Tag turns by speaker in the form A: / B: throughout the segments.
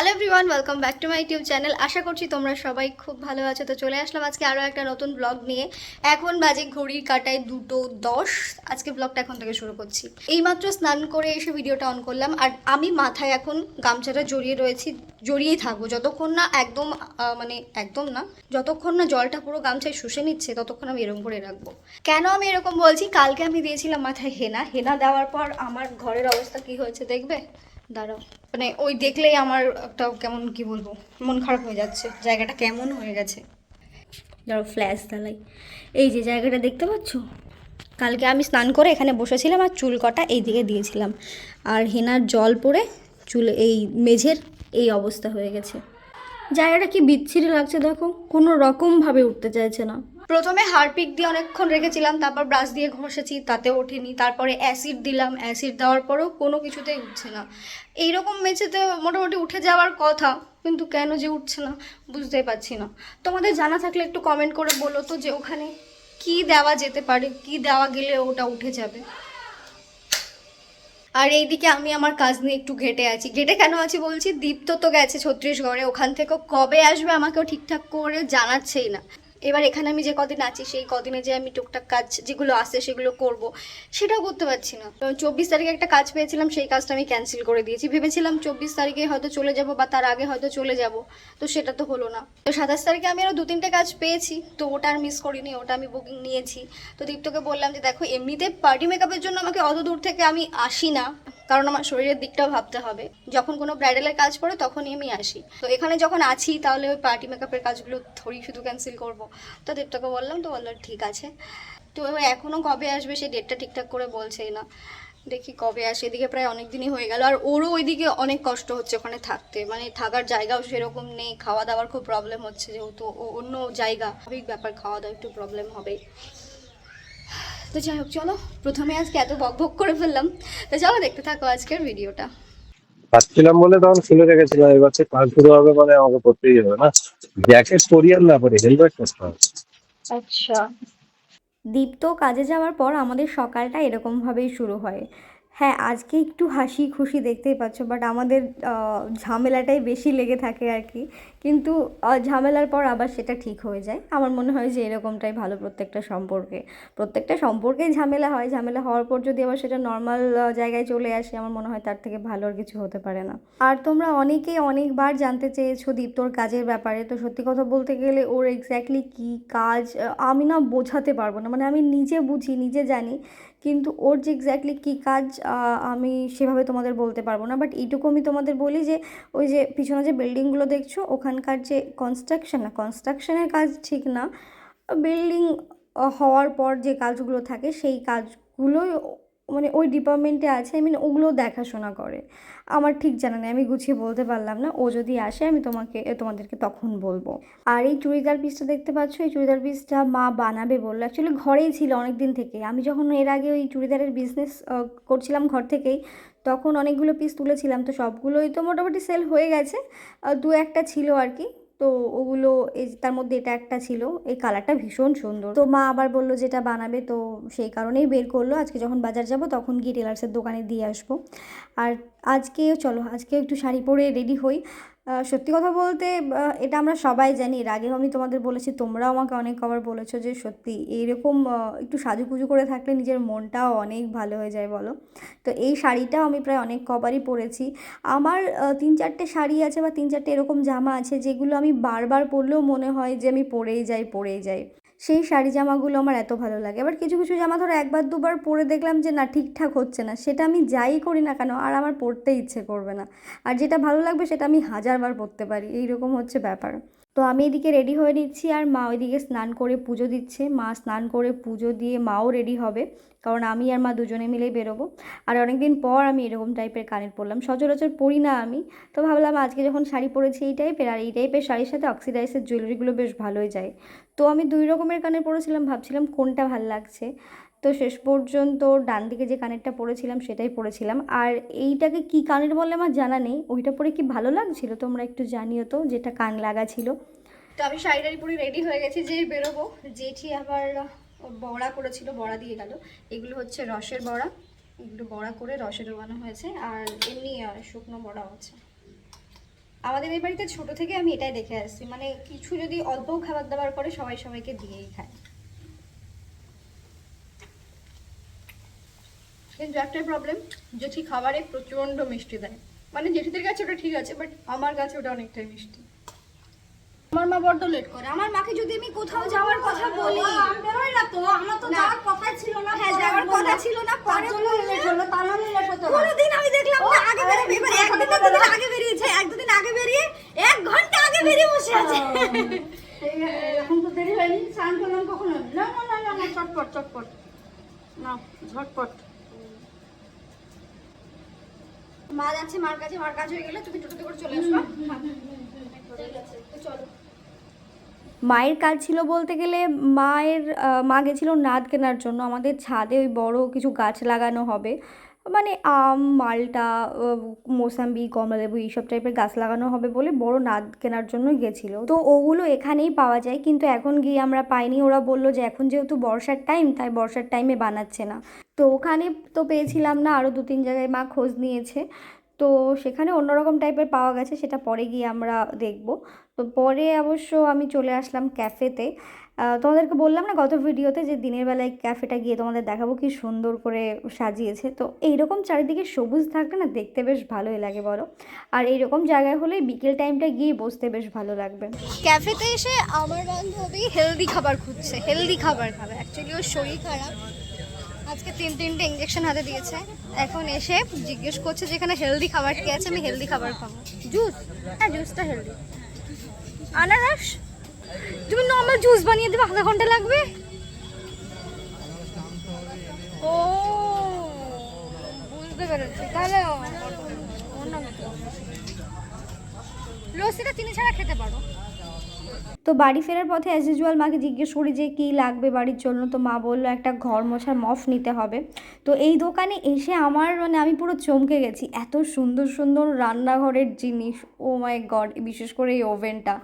A: Hello everyone welcome back to my YouTube channel আশা করছি তোমরা সবাই খুব ভালো আছো। তো চলে আসলাম আজকে আরও একটা নতুন ব্লগ নিয়ে। এখন বাজে ঘড়ির কাটায় দুটো দশ। আজকে ব্লগটা এখন থেকে শুরু করছি। এইমাত্র স্নান করে এসে ভিডিওটা অন করলাম। আর আমি মাথায় এখন গামছাটা জড়িয়ে রয়েছি, জড়িয়েই থাকব। যতক্ষণ না একদম মানে একদম না, যতক্ষণ না জলটা পুরো গামছায় শুষে নিচ্ছে, ততক্ষণ আমি এরকম করে রাখব। কেন আমি এরকম বলছি? কালকে আমি দিয়েছিলাম মাথায় হেনা। হেনা দেওয়ার পর আমার ঘরের অবস্থা কি হয়েছে দেখবে? দাঁড়াও। মানে ওই দেখলেই আমার একটা কেমন, কি বলব, মন খারাপ হয়ে যাচ্ছে। জায়গাটা কেমন হয়ে গেছে। ধরো ফ্ল্যাশ দালাই এই যে জায়গাটা দেখতে পাচ্ছ? কালকে আমি স্নান করে এখানে বসেছিলাম আর চুল কটা এই দিকে দিয়েছিলাম। আর হেনার জল পড়ে চুল, এই মেঝের এই অবস্থা হয়ে গেছে। জায়গাটা কি বিচ্ছিরি লাগছে দেখো, কোনো রকমভাবে উঠতে চাইছে না। প্রথমে হারপিক দিয়ে অনেকক্ষণ রেখেছিলাম, তারপর ব্রাশ দিয়ে ঘষেছি তাতে ওঠেনি। তারপরে অ্যাসিড দিলাম, অ্যাসিড দেওয়ার পরেও কোনো কিছুতেই উঠছে না। এইরকম মেঝেতে মোটামুটি উঠে যাওয়ার কথা, কিন্তু কেন যে উঠছে না, বুঝতেই পারছি না। তোমাদের জানা থাকলে একটু কমেন্ট করে বলো তো যে ওখানে কি দেওয়া যেতে পারে, কি দেওয়া গেলে ওটা উঠে যাবে। আর এইদিকে আমি আমার কাজ নিয়ে একটু ঘেটে আছি। ঘেটে কেন আছি বলছি, দীপ্ত তো গেছে ছত্রিশগড়ে, ওখান থেকে কবে আসবে আমাকেও ঠিকঠাক করে জানাচ্ছেই না। এবার এখানে আমি যে কদিন আছি, সেই কদিনে যে আমি টুকটাক কাজ যেগুলো আসে সেগুলো করব, সেটাও করতে পারছি না। চব্বিশ তারিখে একটা কাজ পেয়েছিলাম, সেই কাজটা আমি ক্যান্সেল করে দিয়েছি। ভেবেছিলাম চব্বিশ তারিখে হয়তো চলে যাব বা তার আগে হয়তো চলে যাব, তো সেটা তো হলো না। তো সাতাশ তারিখে আমি আরও দু তিনটে কাজ পেয়েছি, তো ওটা আর মিস করিনি, ওটা আমি বুকিং নিয়েছি। তো দীপ্তকে বললাম যে, দেখো, এমনিতে পার্টি মেকআপের জন্য আমাকে অত দূর থেকে আমি আসি না। কারণ আমার শরীরের দিকটাও ভাবতে হবে। যখন কোনো ব্রাইডালের কাজ পড়ে তখনই আমি আসি। তো এখানে যখন আছি, তাহলে ওই পার্টি মেকআপের কাজগুলো থোড়ি শুধু ক্যান্সেল করব। তো দেবটাকে বললাম, তো বলল, ঠিক আছে। তো এখনও কবে আসবে সেই ডেটটা ঠিকঠাক করে বলছেই না। দেখি কবে আসে। এদিকে প্রায় অনেক দিনই হয়ে গেল। আর ওরও ওইদিকে অনেক কষ্ট হচ্ছে ওখানে থাকতে। মানে থাকার জায়গাও সেরকম নেই। খাওয়া দাওয়ার খুব প্রবলেম হচ্ছে যেহেতু অন্য জায়গা। ব্যাপার খাওয়া দাওয়া একটু প্রবলেম হবেই। তো যাই হোক চলো। প্রথমে আজকে এত বক বক করে ফেললাম। তো চলো দেখতে থাকো আজকের ভিডিওটা।
B: পাচ্ছিলাম বলে তখন খুলে রেখেছিলাম এবার সে কাজ শুরু হবে মানে আমাকে পড়তেই হবে না। জ্যাকেট পরিয়ার না পরে হেলমেট পরতে হবে।
A: আচ্ছা।
C: দীপ্ত কাজে যাওয়ার পর আমাদের সকালটা এরকম ভাবেই শুরু হয়। হ্যাঁ আজকে একটু হাসি খুশি দেখতেই পাচ্ছ বাট আমাদের ঝামেলাটাই বেশি লেগে থাকে আর কি। কিন্তু ঝামেলার পর আবার সেটা ঠিক হয়ে যায়। আমার মনে হয় যে এরকমটাই ভালো প্রত্যেকটা সম্পর্কে। প্রত্যেকটা সম্পর্কেই ঝামেলা হয়। ঝামেলা হওয়ার পর যদি আবার সেটা নর্মাল জায়গায় চলে আসে, আমার মনে হয় তার থেকে ভালো আর কিছু হতে পারে না। আর তোমরা অনেকেই অনেকবার জানতে চেয়েছো দীপ্তর কাজের ব্যাপারে। তো সত্যি কথা বলতে গেলে ওর এক্স্যাক্টলি কী কাজ আমি না বোঝাতে পারব না। মানে আমি নিজে বুঝি, নিজে জানি কিন্তু ওর যে এক্স্যাক্টলি কী কাজ আমি সেভাবে তোমাদের বলতে পারব না বাট এইটুকু আমি তোমাদের বলি যে, ওই যে পিছনে যে বিল্ডিংগুলো দেখছ, ওখানকার যে কনস্ট্রাকশন না কনস্ট্রাকশনের কাজ ঠিক না বিল্ডিং হওয়ার পর যে কাজগুলো থাকে, সেই কাজগুলোই মানে ওই ডিপার্টমেন্টে আছে আই মিন ওগুলো দেখাশোনা করে। আমার ঠিক জানা নেই, আমি গুছিয়ে বলতে পারলাম না। ও যদি আসে, আমি তোমাকে তোমাদেরকে তখন বলব। আর এই চুড়িদার পিসটা দেখতে পাচ্ছ? এই চুড়িদার পিসটা মা বানাবে বলল। অ্যাকচুয়ালি ঘরেই ছিল অনেক দিন থেকে আমি যখন এর আগে ওই চুড়িদারের বিজনেস করছিলাম ঘর থেকেই, তখন অনেকগুলো পিস তুলেছিলাম। তো সবগুলোই তো মোটামুটি সেল হয়ে গেছে। দু একটা ছিল আর কি। তো ওগুলো এই তার মধ্যে এটা একটা ছিল, এই কালারটা ভীষণ সুন্দর। তো মা আবার বলল যেটা বানাবে, তো সেই কারণেই বের করল। আজকে যখন বাজার যাব তখন গিয়ে টেলার্সের দোকানে দিয়ে আসব। আর আজকে, চলো আজকে একটু শাড়ি পরে রেডি হই। সত্যি কথা বলতে এটা আমরা সবাই জানি। এর আগেও আমি তোমাদের বলেছি, তোমরাও আমাকে অনেক কবার বলেছ যে সত্যি এইরকম একটু সাজুকুজু করে থাকলে নিজের মনটাও অনেক ভালো হয়ে যায় বলো। তো এই শাড়িটাও আমি প্রায় অনেক কবারই পরেছি। আমার তিন চারটে শাড়ি আছে বা তিন চারটে এরকম জামা আছে যেগুলো আমি বারবার পরলেও মনে হয় যে আমি পরেই যাই পরেই যাই। সেই শাড়ি জামাগুলো আমার এত ভালো লাগে। এবার কিছু কিছু জামা ধরো একবার, দুবার পরে দেখলাম যে না, ঠিকঠাক হচ্ছে না। সেটা আমি যাই করি না কেন, আর আমার পরতে ইচ্ছে করবে না। আর যেটা ভালো লাগবে সেটা আমি হাজারবার পরতে পারি। এইরকম হচ্ছে ব্যাপার। তো আমি এদিকে রেডি হয়ে নিচ্ছি আর মা ওইদিকে স্নান করে পুজো দিচ্ছে। মা স্নান করে পুজো দিয়ে মাও রেডি হবে, কারণ আমি আর মা দুজনে মিলেই বেরোবো। আর অনেকদিন পর আমি এরকম টাইপের কানের পরলাম সচরাচর পরি না আমি। তো ভাবলাম আজকে যখন শাড়ি পরেছি এই টাইপের আর এই টাইপের শাড়ির সাথে অক্সিডাইসের জুয়েলারিগুলো বেশ ভালোই যায়। তো আমি দুই রকমের কানের পরেছিলাম, ভাবছিলাম কোনটা ভালো লাগছে। তো শেষ পর্যন্ত ডান দিকে যে কানেরটা পরেছিলাম সেটাই পরেছিলাম আর এইটাকে কি কানের বলে আমার জানা নেই। ওইটা পরে কি ভালো লাগছিল? তোমরা একটু জানিও তো, যেটা কান লাগা ছিল।
A: তো আমি শাড়ি টাড়ি পরে রেডি হয়ে গেছি, যে বেরোবো। জেঠি আবার বড়া করেছিল, বড়া দিয়ে গেল। এগুলো হচ্ছে রসের বড়া। এগুলো বড়া করে রসে ডোবানো হয়েছে। আর এমনি শুকনো বড়াও আছে। আমাদের এই বাড়িতে ছোট থেকে আমি এটাই দেখে আসছি। মানে কিছু যদি অল্পও খাবার দাবার করে, সবাই সবাইকে দিয়েই খায়। কিন্তু একটাই প্রবলেম জেঠি খাবারে প্রচণ্ড মিষ্টি দেয়। মানে জেঠিদের কাছে ওটা ঠিক আছে বাট আমার কাছে ওটা অনেকটাই মিষ্টি। আমার মা বড্ড লেট করে। আমার মাকে যদি আমি কোথাও যাওয়ার কথা বলি।
D: আমি বেরোই না তো আমার তো
A: না।
D: যাওয়ার কথাই ছিল না।
A: হ্যাঁ যাওয়ার কথা ছিল না পরে
D: জন্য লেট হলো তা নাহলে লেট হতো না।
A: কোনোদিন আমি দেখলাম না আগে বেরিয়ে এবার একদিন না দুদিন আগে বেরিয়েছে এক দুদিন আগে বেরিয়ে এক ঘণ্টা আগে বেরিয়ে বসে আছে।
D: এখন তো দেরি হয়নি স্নান করলাম কখন? না না না না না চটপট চটপট। না ঝটপট।
A: মা যাচ্ছে, মার কাছে, মার কাজ হয়ে গেলে তুমি টোটোতে করে চলে
C: মায়ের কাজ ছিল বলতে গেলে মায়ের মা গেছিল নাদ কেনার জন্য। আমাদের ছাদে ওই বড় কিছু গাছ লাগানো হবে। মানে আম, মালটা মোসাম্বি, কমলালেবু এইসব টাইপের গাছ লাগানো হবে বলে বড় নাদ কেনার জন্য গেছিল। তো ওগুলো এখানেই পাওয়া যায়, কিন্তু এখন গিয়ে আমরা পাইনি। ওরা বলল যে এখন যেহেতু বর্ষার টাইম তাই বর্ষার টাইমে বানাচ্ছে না। তো ওখানে তো পেয়েছিলাম না আরও দু তিন জায়গায় মা খোঁজ নিয়েছে। তো সেখানে অন্যরকম টাইপের পাওয়া গেছে, সেটা পরে গিয়ে আমরা দেখব। তো পরে অবশ্য আমি চলে আসলাম ক্যাফেতে তোমাদেরকে বললাম না গত ভিডিওতে যে দিনের বেলায় ক্যাফেটা গিয়ে তোমাদের দেখাবো, কি সুন্দর করে সাজিয়েছে। তো এইরকম চারিদিকে সবুজ থাকলে না দেখতে বেশ ভালোই লাগে বলো। আর এইরকম জায়গায় হলে বিকেল টাইমটা গিয়ে বসতে বেশ ভালো লাগবে।
A: ক্যাফেতে এসে আমার বান্ধবী হেলদি খাবার খুঁজছে। হেলদি খাবার খাবে। অ্যাকচুয়ালি ওর শরীর খারাপ। আজকে তিন তিনটে ইঞ্জেকশন হাতে দিয়েছে। এখন এসে জিজ্ঞেস করছে যেখানে হেলদি খাবার কি আছে? আমি হেলদি খাবার খাব। জুস হ্যাঁ জুসটা হেলদি আনারস? তুমি নর্মাল জুস বানিয়ে দেবে, আধা ঘণ্টা লাগবে? ও, বুঝতে পেরেছি। তাহলে লস্যিটা চিনি ছাড়া খেতে পারো।
C: তো বাড়ি ফেরার পথে অ্যাজ ইউজুয়াল মাকে জিজ্ঞেস করি যে, কী লাগবে বাড়ির জন্য? তো মা বলল, একটা ঘর মোছার মফ নিতে হবে। তো এই দোকানে এসে আমার মানে আমি পুরো চমকে গেছি। এত সুন্দর সুন্দর রান্নাঘরের জিনিস ও মাই গড বিশেষ করে এই ওভেনটা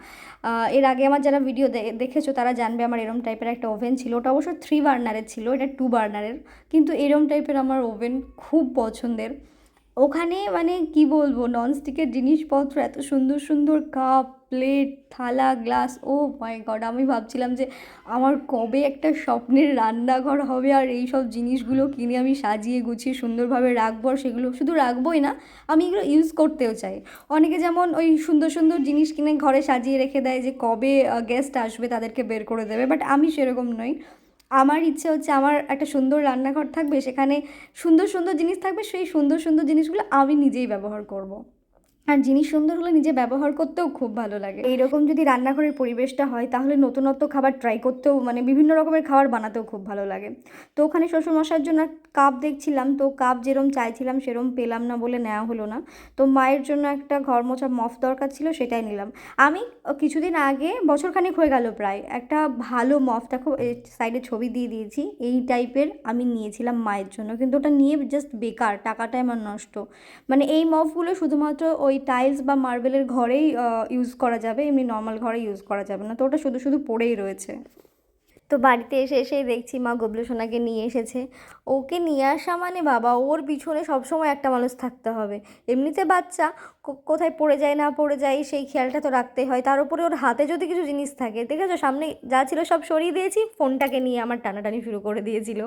C: এর আগে আমার যারা ভিডিও দেখেছ তারা জানবে আমার এরম টাইপের একটা ওভেন ছিল। ওটা অবশ্য থ্রি বার্নারের ছিল, এটা টু বার্নারের কিন্তু এরম টাইপের আমার ওভেন খুব পছন্দের। ওখানে মানে কি বলব ননস্টিকের জিনিসপত্র এত সুন্দর সুন্দর কাপ প্লেট থালা গ্লাস ও মাই গড আমি ভাবছিলাম যে আমার কবে একটা স্বপ্নের রান্নাঘর হবে আর এই সব জিনিসগুলো কিনে আমি সাজিয়ে গুছিয়ে সুন্দরভাবে রাখব আর সেগুলো শুধু রাখবোই না, আমি এগুলো ইউজ করতেও চাই। অনেকে যেমন ওই সুন্দর সুন্দর জিনিস কিনে ঘরে সাজিয়ে রেখে দেয় যে কবে গেস্ট আসবে তাদেরকে বের করে দেবে বাট আমি সেরকম নই। আমার ইচ্ছে হচ্ছে আমার একটা সুন্দর রান্নাঘর থাকবে, সেখানে সুন্দর সুন্দর জিনিস থাকবে, সেই সুন্দর সুন্দর জিনিসগুলো আমি নিজেই ব্যবহার করব। আর জিনিস সুন্দর হলে নিজে ব্যবহার করতেও খুব ভালো লাগে। এইরকম যদি রান্নাঘরের পরিবেশটা হয়, তাহলে নতুনত্ব খাবার ট্রাই করতেও মানে বিভিন্ন রকমের খাবার বানাতেও খুব ভালো লাগে। তো ওখানে শ্বশুরমশাইয়ের জন্য কাপ দেখছিলাম, তো কাপ যেরম চাইছিলাম, সেরম পেলাম না বলে নেওয়া হলো না। তো মায়ের জন্য একটা ঘর মোছা মফ দরকার ছিল, সেটাই নিলাম। আমি কিছুদিন আগে, বছরখানেক হয়ে গেল প্রায়, একটা ভালো মফ দেখো সাইডে ছবি দিয়ে দিয়েছি, এই টাইপের আমি নিয়েছিলাম মায়ের জন্য। কিন্তু ওটা নিয়ে জাস্ট বেকার, টাকাটাই আমার নষ্ট। মানে এই মফগুলো শুধুমাত্র ওই টাইলস বা মার্বেলের ঘরেই ইউজ করা যাবে, এমনি নর্মাল ঘরে ইউজ করা যাবে না। তো ওটা শুধু শুধু পড়েই রয়েছে। তো বাড়িতে এসে, এসেই দেখছি মা গবলু সোনাকে নিয়ে এসেছে। ওকে নিয়ে আসা মানে বাবা, ওর পিছনে সবসময় একটা মানুষ থাকতে হবে। এমনিতে বাচ্চা কোথায় পড়ে যায়, না পড়ে যায়, সেই খেয়ালটা তো রাখতেই হয়। তার উপরে ওর হাতে যদি কিছু জিনিস থাকে, দেখেছ? সামনে যা ছিল সব সরিয়ে দিয়েছি, ফোনটাকে নিয়ে আমার টানাটানি শুরু করে দিয়েছিল।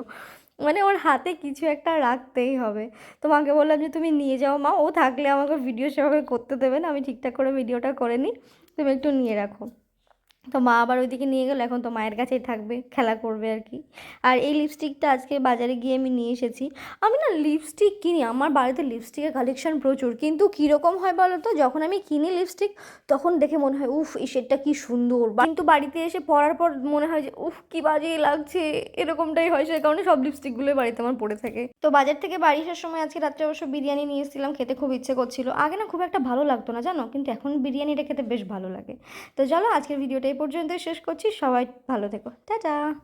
C: মানে ওর হাতে কিছু একটা রাখতেই হবে। তো মাকে বললাম যে, তুমি নিয়ে যাও মা, ও থাকলে আমাকে ভিডিও সেভাবে করতে দেবে না, আমি ঠিকঠাক করে ভিডিওটা করে নিই, তুমি একটু নিয়ে রাখো। তো মা আবার ওইদিকে নিয়ে গেলো, এখন তো মায়ের কাছেই থাকবে, খেলা করবে আর কি। আর এই লিপস্টিকটা আজকে বাজারে গিয়ে আমি নিয়ে এসেছি। আমি না লিপস্টিক কিনি, আমার বাড়িতে লিপস্টিকের কালেকশন প্রচুর, কিন্তু কীরকম হয় বলো তো? যখন আমি কিনি লিপস্টিক তখন দেখে মনে হয়, উফ, এই শেডটা কী সুন্দর। কিন্তু বাড়িতে এসে পরার পর মনে হয় যে, উফ, কী বাজে লাগছে। এরকমটাই হয়, সেই কারণে সব লিপস্টিকগুলোই বাড়িতে আমার পড়ে থাকে। তো বাজার থেকে বাড়ি আসার সময় আজকে রাত্রে অবশ্য বিরিয়ানি নিয়ে এসেছিলাম, খেতে খুব ইচ্ছে করছিল। আগে না খুব একটা ভালো লাগতো না, জানো? কিন্তু এখন বিরিয়ানিটা খেতে বেশ ভালো লাগে। তো চলো আজকের ভিডিওটা এই পর্যন্ত শেষ করছি। সবাই ভালো থেকো। টাটা!